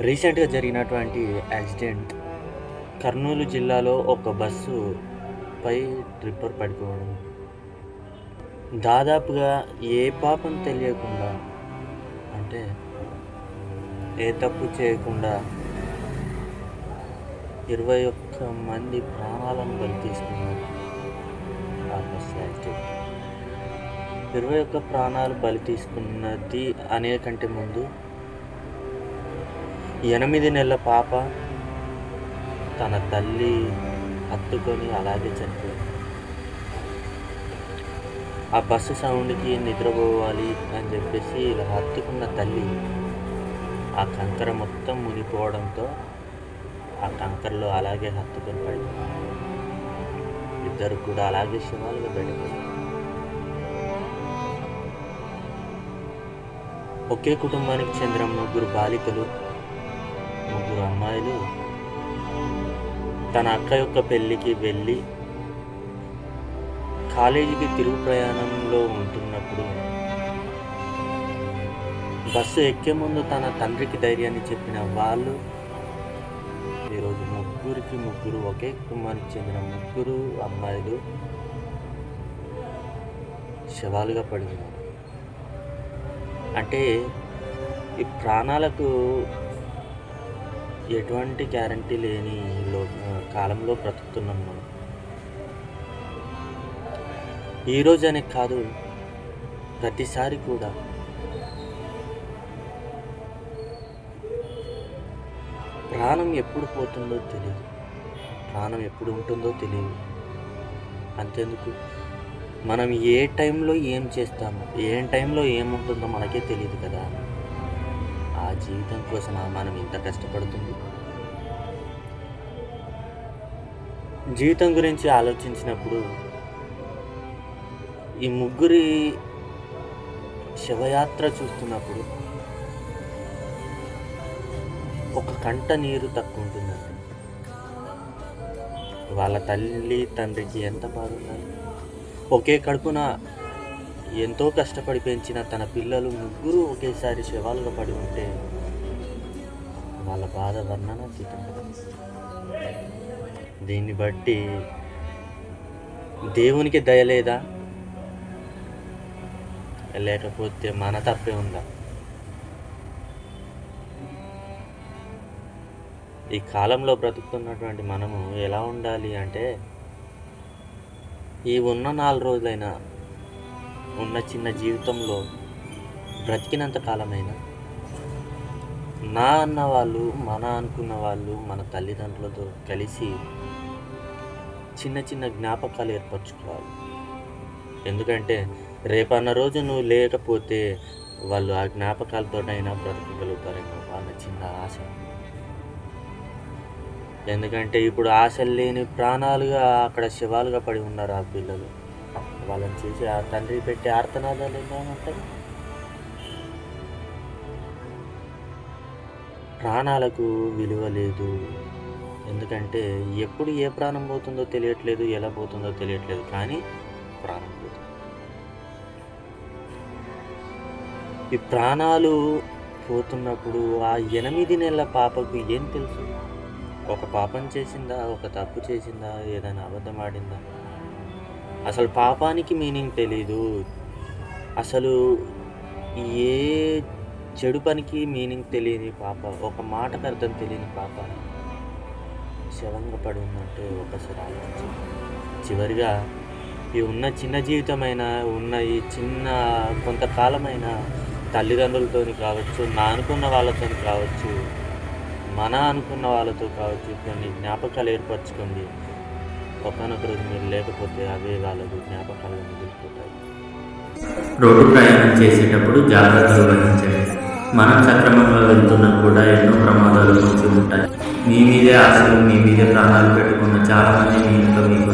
రీసెంట్గా జరిగినటువంటి యాక్సిడెంట్ కర్నూలు జిల్లాలో ఒక బస్సు పై ట్రిప్పర్ పడిపోవడం. దాదాపుగా ఏ పాపం తెలియకుండా అంటే ఏ తప్పు చేయకుండా ఇరవై ఒక్క మంది ప్రాణాలను బలి తీసుకున్నారు ఆ బస్సు యాక్సిడెంట్. ఇరవై ఒక్క ప్రాణాలు బలి తీసుకున్నది అనే కంటే ముందు ఎనిమిది నెలల పాప తన తల్లి హత్తుకొని అలాగే చనిపోయింది. ఆ బస్సు సౌండ్కి నిద్రపోవాలి అని చెప్పేసి ఇలా హత్తుకున్న తల్లి ఆ కంకర మొత్తం మునిపోవడంతో ఆ కంకరలో అలాగే హత్తుకొని పడిపోయింది. ఇద్దరు కూడా అలాగే శివాలుగా పడిపోయారు ఒకే కుటుంబానికి చెందిన ముగ్గురు బాలికలు అమ్మాయిలు తన అక్క యొక్క పెళ్ళికి వెళ్ళి కాలేజీకి తిరుగు ప్రయాణంలో ఉంటున్నప్పుడు బస్సు ఎక్కే ముందు తన తండ్రికి ధైర్యాన్ని చెప్పిన వాళ్ళు ఈరోజు ముగ్గురికి ముగ్గురు ఒకే కుటుంబానికి చెందిన ముగ్గురు అమ్మాయిలు శవాలుగా పడి ఉన్నారు. అంటే ఈ ప్రాణాలకు ఎటువంటి గ్యారంటీ లేని లో కాలంలో బ్రతుకుతున్నాం మనం. ఈరోజు అనే కాదు ప్రతిసారి కూడా. ప్రాణం ఎప్పుడు పోతుందో తెలియదు ప్రాణం ఎప్పుడు ఉంటుందో తెలియదు అంతెందుకు? మనం ఏ టైంలో ఏం చేస్తామో ఏ టైంలో ఏముంటుందో మనకే తెలియదు కదా. ఆ జీవితం కోసం మనం ఇంత కష్టపడుతుంది? జీవితం గురించి ఆలోచించినప్పుడు ఈ ముగ్గురి శవయాత్ర చూస్తున్నప్పుడు ఒక కంట నీరు తక్కువ ఉంటుందండి వాళ్ళ తల్లి తండ్రికి ఎంత బాధ ఉండాలి ఒకే కడుపున ఎంతో కష్టపడి పెంచిన తన పిల్లలు ముగ్గురు ఒకేసారి శవాలుగా పడి ఉంటే వాళ్ళ బాధ వర్ణనాతీతం దీన్ని బట్టి దేవునికి దయలేదా లేకపోతే మన తప్పే ఉందా? ఈ కాలంలో బ్రతుకుతున్నటువంటి మనము ఎలా ఉండాలి అంటే ఈ ఉన్న నాలుగు రోజులైనా ఉన్న చిన్న జీవితంలో బ్రతికినంత కాలమైనా నా అన్న వాళ్ళు మన అనుకున్న వాళ్ళు మన తల్లిదండ్రులతో కలిసి చిన్న చిన్న జ్ఞాపకాలు ఏర్పరచుకోవాలి. ఎందుకంటే రేపన్న రోజు నువ్వు లేకపోతే వాళ్ళు ఆ జ్ఞాపకాలతోటైనా బ్రతకగలుగుతారేమో వాళ్ళ చిన్న ఆశ. ఎందుకంటే ఇప్పుడు ఆశలు లేని ప్రాణాలుగా అక్కడ శవాలుగా పడి ఉన్నారు ఆ పిల్లలు. వాళ్ళని చూసి ఆ తండ్రి పెట్టే ఆర్తనాదాలు ఎలా ఉంటాయి. ప్రాణాలకు విలువ లేదు. ఎందుకంటే ఎప్పుడు ఏ ప్రాణం పోతుందో తెలియట్లేదు ఎలా పోతుందో తెలియట్లేదు కానీ ప్రాణం పోతుంది. ఈ ప్రాణాలు పోతున్నప్పుడు ఆ ఎనిమిది నెలల పాపకు ఏం తెలుసు? ఒక పాపం చేసిందా? ఒక తప్పు చేసిందా? ఏదైనా అబద్ధం ఆడిందా? అసలు పాపానికి మీనింగ్ తెలీదు. అసలు ఏ చెడు పనికి మీనింగ్ తెలియని పాప ఒక మాటకు అర్థం తెలియని పాప శవంగా పడి ఉందంటే ఒకసారి ఆలోచించు. చివరిగా ఈ ఉన్న చిన్న జీవితమైన ఉన్న ఈ చిన్న కొంతకాలమైన తల్లిదండ్రులతోని కావచ్చు నా అనుకున్న వాళ్ళతో కావచ్చు మన అనుకున్న వాళ్ళతో కావచ్చు కొన్ని జ్ఞాపకాలు ఏర్పరచుకోండి. ఒకనొక రోజు మీరు లేకపోతే అవే జ్ఞాపకాలు మిగిలిపోతాయి రోడ్డు ప్రయాణం చేసేటప్పుడు జాగ్రత్తలు వహించండి. మనం సక్రమంగా వెళ్తున్నా కూడా ఎన్నో ప్రమాదాలు వచ్చి ఉంటాయి. మీ మీదే ఆశలు మీ మీదే ప్రాణాలు పెట్టుకున్న చాలా మంది మీ ఇంట్లో మీకు